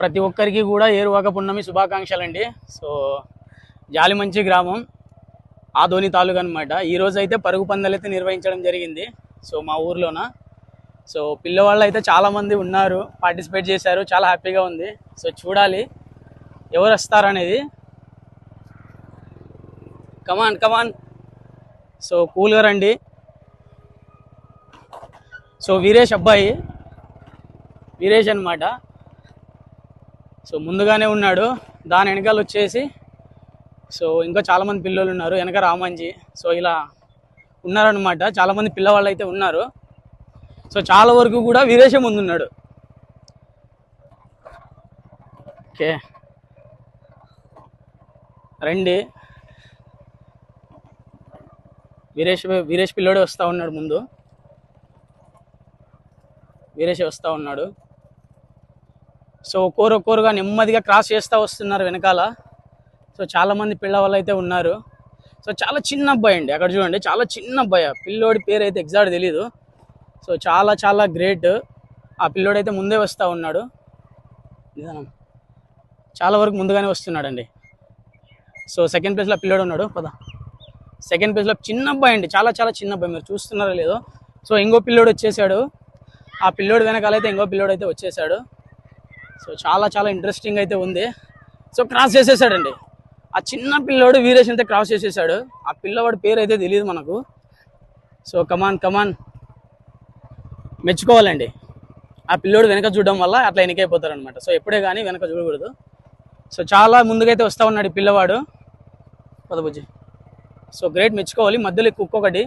ప్రతి ఒక్కరికి కూడా ఏరువాక పున్నమి శుభాకాంక్షలు అండి సో జాలిమంచి గ్రామం ఆదోని తాలూకా అనమాట ఈరోజు అయితే పరుగు పందాలైతే నిర్వహించడం జరిగింది. సో మా ఊర్లోన. సో పిల్లవాళ్ళు అయితే చాలామంది ఉన్నారు పార్టిసిపేట్ చేశారు చాలా హ్యాపీగా ఉంది. సో చూడాలి ఎవరు వస్తారనేది. కమాన్ కమాన్ సో కూల్గా రండి. సో వీరేష్ అబ్బాయి వీరేష్ అనమాట సో ముందుగానే ఉన్నాడు. దాని వెనకాల వచ్చేసి సో ఇంకా చాలామంది పిల్లలు ఉన్నారు. వెనక రామంజీ. సో ఇలా ఉన్నారనమాట చాలామంది పిల్లవాళ్ళు అయితే ఉన్నారు. సో చాలా వరకు కూడా వీరేషే ముందున్నాడు ఓకే. రండి. వీరేష్ వీరేష్ పిల్లోడే వస్తూ ఉన్నాడు ముందు. వీరేష్ వస్తూ ఉన్నాడు. సో కూర కూరగా నెమ్మదిగా క్రాస్ చేస్తూ వస్తున్నారు వెనకాల. సో చాలామంది పిల్లవాళ్ళు అయితే ఉన్నారు. సో చాలా చిన్న అబ్బాయి అండి అక్కడ చూడండి చాలా చిన్న అబ్బాయి. ఆ పిల్లోడి పేరు అయితే ఎగ్జాక్ట్ తెలీదు. సో చాలా చాలా గ్రేట్ ఆ పిల్లోడైతే ముందే వస్తూ ఉన్నాడు. నిదానం. చాలా వరకు ముందుగానే వస్తున్నాడండి. సో సెకండ్ ప్లేస్లో పిల్లోడు ఉన్నాడు పద. సెకండ్ ప్లేస్లో చిన్న అబ్బాయి అండి చాలా చాలా చిన్న అబ్బాయి. మీరు చూస్తున్నారో లేదో. సో ఇంకో పిల్లోడు వచ్చేసాడు. ఆ పిల్లోడు వెనకాలైతే ఇంకో పిల్లోడు అయితే వచ్చేసాడు. సో చాలా చాలా ఇంట్రెస్టింగ్ అయితే ఉంది. సో క్రాస్ చేసేసాడండి. ఆ చిన్న పిల్లోడు వీరేష్ అయితే క్రాస్ చేసేసాడు. ఆ పిల్లవాడి పేరు అయితే తెలియదు మనకు. So come on come on మెచ్చుకోవాలండి. ఆ పిల్లోడు వెనక చూడడం వల్ల అట్లా వెనకైపోతారు అనమాట సో ఎప్పుడే కానీ వెనక చూడకూడదు. సో చాలా ముందుకైతే వస్తూ ఉన్నాడు పిల్లవాడు. పదబుజ్జి సో గ్రేట్ మెచ్చుకోవాలి. మధ్యలో కుక్క ఒకటి.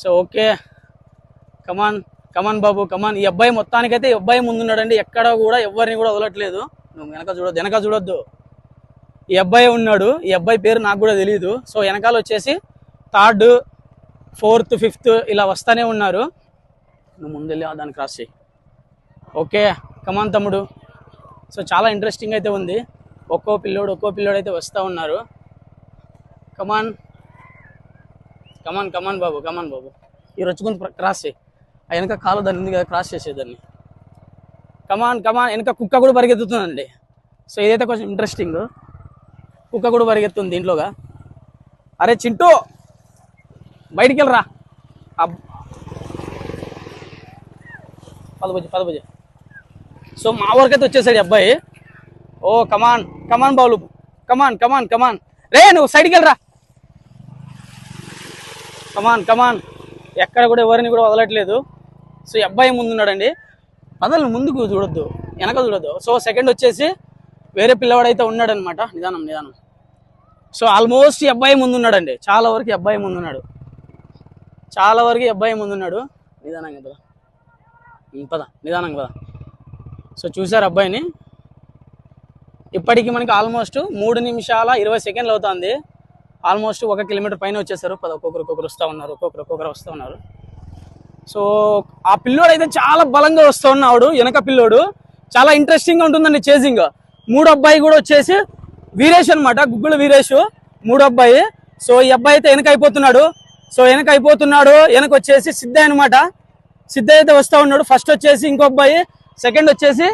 So okay come on come on Babu come on ఈ అబ్బాయి మొత్తానికైతే ఈ అబ్బాయి ముందున్నాడండి. ఎక్కడ కూడా ఎవరిని కూడా వదలట్లేదు. నువ్వు వెనక చూడొద్దు వెనక చూడొద్దు. ఈ అబ్బాయి ఉన్నాడు. ఈ అబ్బాయి పేరు నాకు కూడా తెలియదు సో వెనకాల వచ్చేసి థర్డ్ ఫోర్త్ ఫిఫ్త్ ఇలా వస్తూనే ఉన్నారు. నువ్వు ముందెళ్ళి దాన్ని క్రాస్ చేయి ఓకే కమాన్ తమ్ముడు. సో చాలా ఇంట్రెస్టింగ్ అయితే ఉంది. ఒక్కో పిల్లోడు ఒక్కో పిల్లోడు అయితే వస్తూ ఉన్నారు. Come on come on come on Babu come on బాబు. ఈ రొచ్చుకుంది క్రాస్ చేయి ఆ వెనక కాలు దాన్ని ఉంది కదా క్రాస్ చేసేదాన్ని కమాన్ కమాన్ వెనక కుక్క కూడా పరిగెత్తుతుందండి. సో ఇదైతే కొంచెం ఇంట్రెస్టింగ్ కుక్క కూడా పరిగెత్తుంది దీంట్లోగా. అరే చింటూ! బయటికి వెళ్ళరా అబ్ పదబుజ్జి సో మా వరకైతే అయితే వచ్చేసాడు అబ్బాయి. ఓ కమాన్ కమాన్ బాబులు come on come on come on రే నువ్వు సైడ్కి వెళ్ళరా. కమాన్ కమాన్ ఎక్కడ కూడా ఎవరిని కూడా వదలట్లేదు. సో ఈ అబ్బాయి ముందున్నాడండి. పదలు ముందుకు చూడొద్దు. వెనక చూడొద్దు. సో సెకండ్ వచ్చేసి వేరే పిల్లవాడైతే ఉన్నాడనమాట. నిదానం నిదానం. సో ఆల్మోస్ట్ ఈ అబ్బాయి ముందున్నాడండి. చాలా వరకు ఈ అబ్బాయి ముందున్నాడు. చాలా వరకు ఈ అబ్బాయి ముందున్నాడు. నిదానంగా పద. పద. నిదానంగా పద. సో చూసారు అబ్బాయిని. ఇప్పటికి మనకి ఆల్మోస్ట్ మూడు నిమిషాల ఇరవై సెకండ్లు అవుతుంది. ఆల్మోస్ట్ ఒక కిలోమీటర్ పైన వచ్చేసారు. పద ఒక్కొక్కరు ఒక్కొక్కరు వస్తూ ఉన్నారు ఒక్కొక్కరు ఒక్కొక్కరు వస్తూ ఉన్నారు. సో ఆ పిల్లోడు అయితే చాలా బలంగా వస్తూ ఉన్నాడు వెనక పిల్లోడు. చాలా ఇంట్రెస్టింగ్గా ఉంటుందండి చేసింగ్ మూడు అబ్బాయి కూడా వచ్చేసి వీరేష్ అనమాట గుగ్గుల వీరేష్ మూడు అబ్బాయి. సో ఈ అబ్బాయి అయితే వెనక అయిపోతున్నాడు. సో వెనక అయిపోతున్నాడు వెనక వచ్చేసి సిద్ధ అనమాట సిద్ధ అయితే వస్తూ ఉన్నాడు. ఫస్ట్ వచ్చేసి ఇంకో అబ్బాయి సెకండ్ వచ్చేసి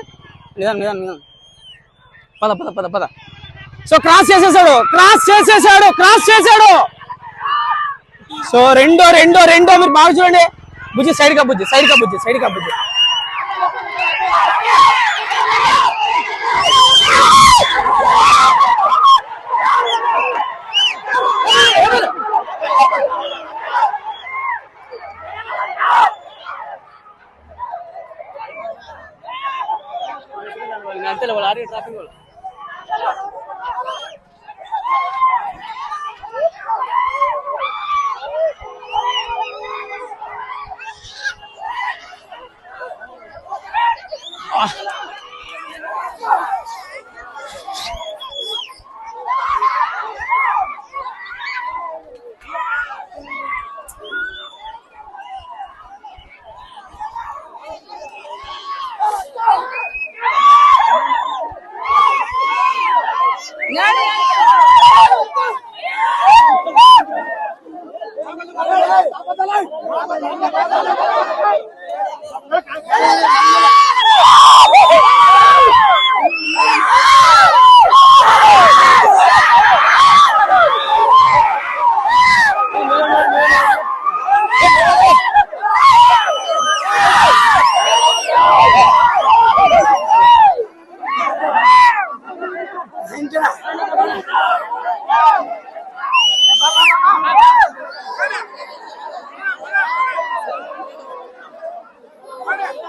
నిదానం నిదానం నిదానం. పద పద పద పద. సో క్రాస్ చేసేసాడు క్రాస్ చేసేసాడు క్రాస్ చేసాడు. సో రెండో రెండో రెండో మీరు బాగా చూడండి. బుజ్జి సైడ్ కా బుజ్జి సైడ్ కా బుజ్జి సైడ్ కా బుజ్జి. అంతే వాళ్ళు ఆడే ట్రాఫిక్ వాళ్ళు Oh. Yeah. enjoy.